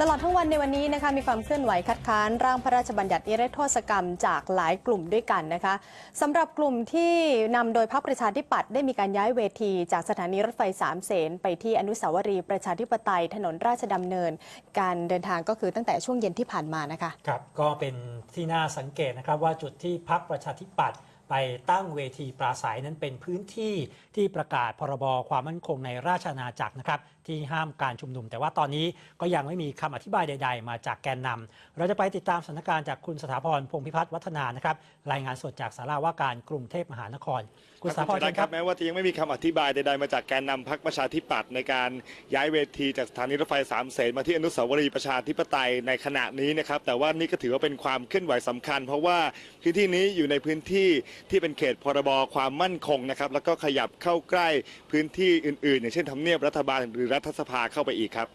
ตลอดทั้งวันในวันนี้นะคะมีความเคลื่อนไหวคัดค้านร่างพระราชบัญญัตินิรโทษกรรมจากหลายกลุ่มด้วยกันนะคะสำหรับกลุ่มที่นำโดยพรรคประชาธิปัตย์ได้มีการย้ายเวที จากสถานีรถไฟสามเสนไปที่อนุสาวรีย์ประชาธิปไตยถนนราชดำเนิน การเดินทางก็คือตั้งแต่ช่วงเย็นที่ผ่านมานะคะครับก็เป็นที่น่าสังเกตนะครับว่าจุดที่พักประชาธิปัตย์ไปตั้งเวทีปราศัยนั้นเป็นพื้นที่ที่ประกาศพรบความมั่นคงในราชอาณาจักรนะครับ ที่ห้ามการชุมนุม แต่ว่าตอนนี้ก็ยังไม่มีคำอธิบายใด ๆ มาจากแกนนำเราจะไปติดตามสถานการณ์จากคุณสถาพรพงษ์พิพัฒน์วัฒนานะครับรายงานสดจากสาราว่าการกรุงเทพมหานคร คุณสถาพรคเชิรับญครับแม้ว่าจะยังไม่มีคำอธิบายใดๆ มาจากแกนนำพักประชาธิปัตย์ในการย้ายเวทีจากสถานีรถไฟสามเสนมาที่อนุสาวรีย์ประชาธิปไตยในขณะนี้นะครับแต่ว่านี่ก็ถือว่าเป็นความเคลื่อนไหวสำคัญ เพราะว่าพื้นที่นี้อยู่ในพื้นที่ที่เป็นเขตพรบความมั่นคงนะครับแล้วก็ขยับเข้าใกล้พื้นที่อื่นๆ อย่างเช่นทำเนียบรัฐบาลหรือรัฐสภาเข้าไปอีกครับ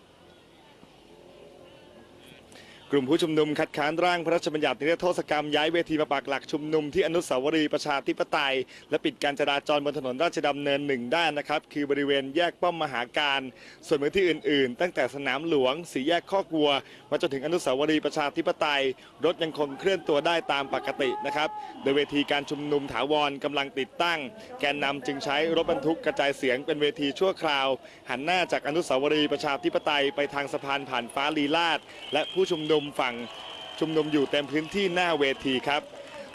กลุ่มผู้ชุมนุมคัดค้านร่างพระราชบัญญัตินิรโทษกรรมย้ายเวทีมาปักหลักชุมนุมที่อนุสาวรีย์ประชาธิปไตย และปิดการจราจรบนถนนราชดำเนินหนึ่งด้านนะครับ คือบริเวณแยกป้อมมหาการ ส่วนพื้นที่อื่นๆ ตั้งแต่สนามหลวง สีแยกข้อกวัว มาจนถึงอนุสาวรีย์ประชาธิปไตย รถยังคงเคลื่อนตัวได้ตามปกตินะครับ โดยเวทีการชุมนุมถาวรกำลังติดตั้ง แกนนำจึงใช้รถบรรทุกกระจายเสียงเป็นเวทีชั่วคราว หันหน้าจากอนุสาวรีย์ประชาธิปไตยไปทางสะพานผ่านฟ้าลีลาดและผู้ชุมนุมฝั่งชุมนุมอยู่เต็มพื้นที่หน้าเวทีครับ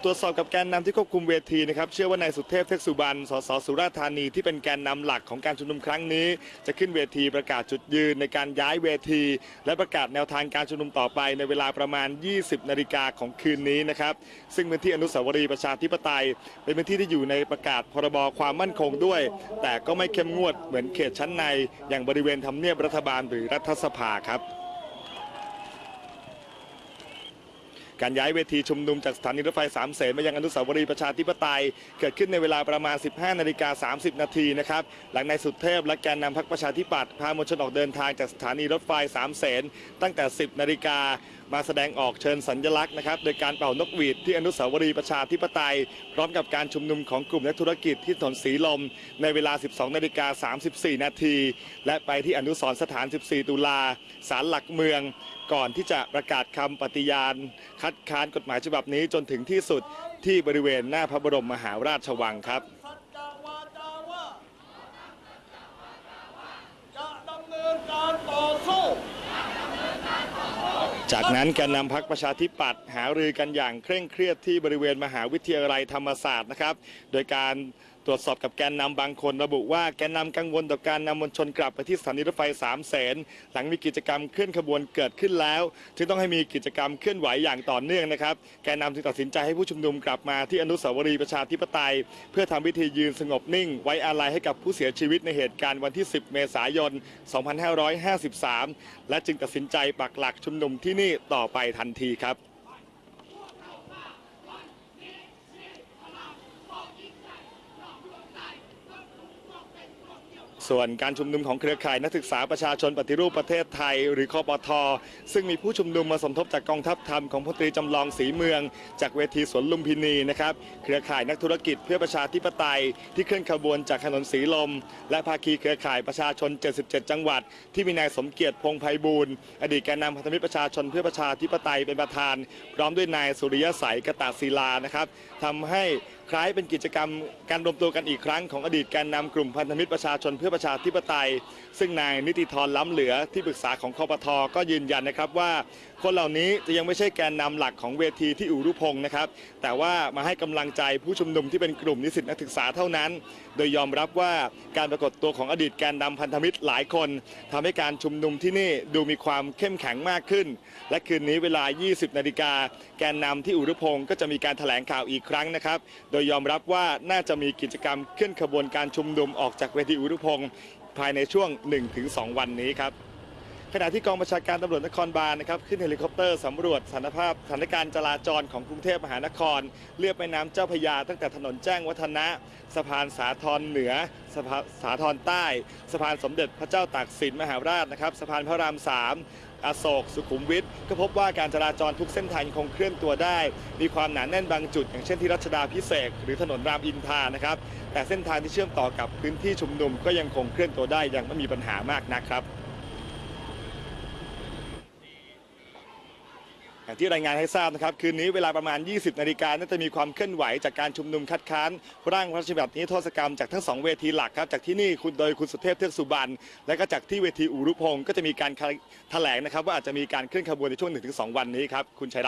ตรวจสอบกับแกนนำที่ควบคุมเวทีนะครับเชื่อว่านายสุเทพเทกสุบรรณสสสุราษฎร์ธานีที่เป็นแกนนำหลักของการชุมนุมครั้งนี้ จะขึ้นเวทีประกาศจุดยืนในการย้ายเวที และประกาศแนวทางการชุมนุมต่อไปในเวลาประมาณ 20 นาฬิกาของคืนนี้นะครับซึ่งพื้นที่อนุสาวรีย์ประชาธิปไตย เป็นพื้นที่ที่อยู่ในประกาศพรบความมั่นคงด้วย แต่ก็ไม่เข้มงวดเหมือนเขตชั้นใน อย่างบริเวณทำเนียบรัฐบาลหรือรัฐสภาครับ การย้ายเวทีชุมนุมจากสถานีรถไฟสามเสนมายังอนุสาวรีย์ประชาธิปไตย เกิดขึ้นในเวลาประมาณ 15 นาฬิกา 30 นาทีนะครับ หลังนายสุเทพและแกนนำพรรคประชาธิปัตย์พามวลชนออกเดินทางจากสถานีรถไฟสามเสนตั้งแต่ 10 นาฬิกามาแสดงออกเชิญสัญลักษณ์นะครับโดยการเป่านกหวีดที่อนุสาวรีย์ประชาธิปไตย พร้อมกับการชุมนุมของกลุ่มนักธุรกิจที่ถนนสีลม ในเวลา 12 นาฬิกา 34 นาที และไปที่อนุสรสถาน 14 ตุลาศาลหลักเมือง ก่อนที่จะประกาศคำปฏิญาณ คัดค้านกฎหมายฉบับนี้จนถึงที่สุดที่บริเวณหน้าพระบรมมหาราชวังครับ สัจจวาจาว่าจะดำเนินการต่อสู้ จากนั้นแกนนำพักประชาธิปัตย์หารือกันอย่างเคร่งเครียดที่บริเวณมหาวิทยาลัยธรรมศาสตร์นะครับ โดยการ ตรวจสอบกับแกนนำบางคนระบุว่าแกนนำกังวลต่อการนำมวลชนกลับไปที่สถานีรถไฟสามเสนหลังมีกิจกรรมเคลื่อนขบวนเกิดขึ้นแล้วจึงต้องให้มีกิจกรรมเคลื่อนไหวอย่างต่อเนื่องนะครับ แกนนำจึงตัดสินใจให้ผู้ชุมนุมกลับมาที่อนุสาวรีย์ประชาธิปไตย เพื่อทำพิธียืนสงบนิ่ง ไว้อาลัยให้กับผู้เสียชีวิตในเหตุการณ์วันที่ 10 เมษายน 2553 และจึงตัดสินใจปักหลักชุมนุมที่นี่ต่อไปทันทีครับ ส่วนการชุมนุมของเครือข่ายนักศึกษาประชาชนปฏิรูปประเทศไทย หรือคอปท ซึ่งมีผู้ชุมนุมมาสมทบจากกองทัพธรรมของพลตรีจำลองศรีเมือง จากเวทีสวนลุมพินีนะครับเครือข่ายนักธุรกิจเพื่อประชาธิปไตย ที่เคลื่อนขบวนจากถนนสีลม และภาคีเครือข่ายประชาชน 77 จังหวัด ที่มีนายสมเกียรติพงไพบูลย์อดีตแกนนำพันธมิตรประชาชนเพื่อประชาธิปไตยเป็นประธาน พร้อมด้วยนายสุริยสัยกตาศิลานะครับทำให้ คล้ายเป็นกิจกรรมการรวมตัวกันอีกครั้งของอดีตแกนนำกลุ่มพันธมิตรประชาชนเพื่อประชาธิปไตย ซึ่งนายนิติธรล้ำเหลือที่ปรึกษาของคอปทอก็ยืนยันนะครับว่า คนเหล่านี้จะยังไม่ใช่แกนนำหลักของเวทีที่อูรุพงศ์นะครับ แต่ว่ามาให้กำลังใจผู้ชุมนุมที่เป็นกลุ่มนิสิตนักศึกษาเท่านั้น โดยยอมรับว่าการปรากฏตัวของอดีตแกนนำพันธมิตรหลายคนทำให้การชุมนุมที่นี่ดูมีความเข้มแข็งมากขึ้น และคืนนี้เวลา 20 นาฬิกาแกนนำที่อุรุพงศ์ก็จะมีการแถลงข่าวอีกครั้งนะครับโดยยอมรับว่าน่าจะมีกิจกรรมเคลื่อนขบวนการชุมนุมออกจากเวทีอุรุพงศ์ภายในช่วง 1-2 วันนี้ครับขณะที่กองบัญชาการตำรวจนครบาลนะครับขึ้นเฮลิคอปเตอร์สำรวจสถานภาพสถานการณ์จราจรของกรุงเทพมหานคร เลียบแม่น้ำเจ้าพยา ตั้งแต่ถนนแจ้งวัฒนะ สะพานสาทรเหนือสะพานสาทรใต้ สะพานสมเด็จพระเจ้าตากสินมหาราชนะครับสะพานพระรามสาม อโศก สุขุมวิทก็พบว่าการจราจรทุกเส้นทางยังคงเคลื่อนตัวได้ มีความหนาแน่นบางจุด อย่างเช่นที่รัชดาพิเศษหรือถนนรามอินทรานะครับ แต่เส้นทางที่เชื่อมต่อกับพื้นที่ชุมนุมก็ยังคงเคลื่อนตัวได้ยังไม่มีปัญหามากนักครับ อย่างที่รายงานให้ทราบนะครับ คืนนี้เวลาประมาณ 20 นาฬิกาน่าจะมีความเคลื่อนไหวจากการชุมนุมคัดค้าน ร่างพระราชบัญญัตินิรโทษกรรมจากทั้งสองเวทีหลักครับจากที่นี่คุณโดยคุณสุเทพเทือกสุบรรณและก็จากที่เวทีอุรุพงศ์ก็จะมีการแถลงนะครับว่าอาจจะมีการเคลื่อนขบวนในช่วง 1-2 วันนี้ครับคุณชัยรัตน์